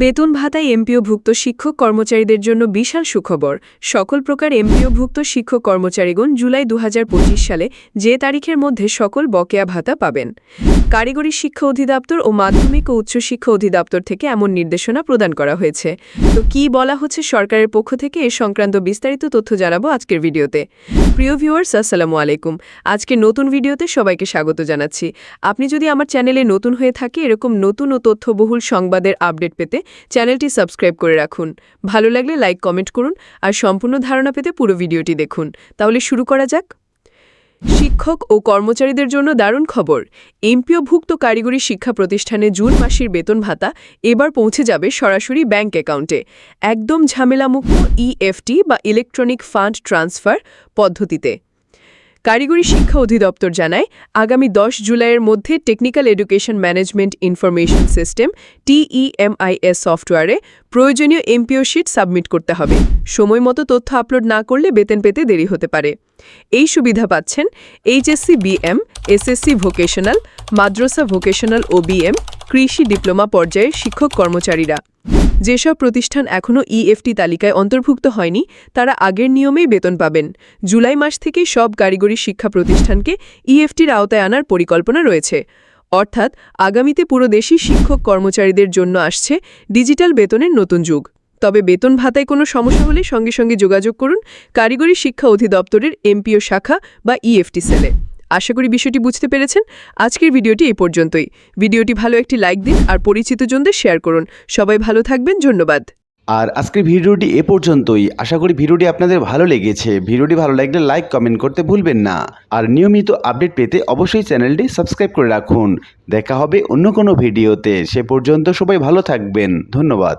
বেতন ভাতায় এমপিওভুক্ত শিক্ষক কর্মচারীদের জন্য বিশাল সুখবর। সকল প্রকার এমপিওভুক্ত শিক্ষক কর্মচারীগণ জুলাই দু হাজার পঁচিশ সালে যে তারিখের মধ্যে সকল বকেয়া ভাতা পাবেন। কারিগরি শিক্ষা অধিদপ্তর ও মাধ্যমিক ও উচ্চশিক্ষা অধিদপ্তর থেকে এমন নির্দেশনা প্রদান করা হয়েছে। তো কি বলা হচ্ছে সরকারের পক্ষ থেকে এ সংক্রান্ত বিস্তারিত তথ্য জানাব আজকের ভিডিওতে। প্রিয় ভিউয়ার্স, আসসালামু আলাইকুম। আজকে নতুন ভিডিওতে সবাইকে স্বাগত জানাচ্ছি। আপনি যদি আমার চ্যানেলে নতুন হয়ে থাকে, এরকম নতুন ও তথ্যবহুল সংবাদের আপডেট পেতে চ্যানেলটি সাবস্ক্রাইব করে রাখুন। ভালো লাগলে লাইক, কমেন্ট করুন আর সম্পূর্ণ ধারণা পেতে পুরো ভিডিওটি দেখুন। তাহলে শুরু করা যাক। শিক্ষক ও কর্মচারীদের জন্য দারুণ খবর। এমপিওভুক্ত কারিগরি শিক্ষা প্রতিষ্ঠানে জুন মাসের বেতন ভাতা এবার পৌঁছে যাবে সরাসরি ব্যাংক অ্যাকাউন্টে। একদম ঝামেলামুক্ত ইএফটি বা ইলেকট্রনিক ফান্ড ট্রান্সফার পদ্ধতিতে। কারিগরি শিক্ষা অধিদপ্তর জানায়, আগামী দশ জুলাইয়ের মধ্যে technical education management information system, TEMIS সফটওয়্যারে প্রয়োজনীয় এমপিও শিট সাবমিট করতে হবে। সময় মতো তথ্য আপলোড না করলে বেতন পেতে দেরি হতে পারে। এই সুবিধা পাচ্ছেন এইচএসসি বিএম, এসএসসি ভোকেশনাল, মাদ্রাসা ভোকেশনাল ও বিএম, কৃষি ডিপ্লোমা পর্যায়ের শিক্ষক কর্মচারীরা। যেসব প্রতিষ্ঠান এখনও ইএফটি তালিকায় অন্তর্ভুক্ত হয়নি, তারা আগের নিয়মেই বেতন পাবেন। জুলাই মাস থেকেই সব কারিগরি শিক্ষা প্রতিষ্ঠানকে ইএফটির আওতায় আনার পরিকল্পনা রয়েছে। অর্থাৎ আগামীতে পুরো দেশই শিক্ষক কর্মচারীদের জন্য আসছে ডিজিটাল বেতনের নতুন যুগ। তবে বেতন ভাতায় কোনো সমস্যা হলে সঙ্গে সঙ্গে যোগাযোগ করুন কারিগরি শিক্ষা অধিদপ্তরের এমপিও শাখা বা ইএফটি সেলে। আশা করি বিষয়টি বুঝতে পেরেছেন। আজকের ভিডিওটি এই পর্যন্তই। ভিডিওটি ভালো একটি লাইক দিন আর পরিচিতজনদের শেয়ার করুন। সবাই ভালো থাকবেন, ধন্যবাদ। আর আজকের ভিডিওটি এ পর্যন্তই। আশা করি ভিডিওটি আপনাদের ভালো লেগেছে। ভিডিওটি ভালো লাগলে লাইক, কমেন্ট করতে ভুলবেন না। আর নিয়মিত আপডেট পেতে অবশ্যই চ্যানেলটি সাবস্ক্রাইব করে রাখুন। দেখা হবে অন্য কোনো ভিডিওতে। সে পর্যন্ত সবাই ভালো থাকবেন। ধন্যবাদ।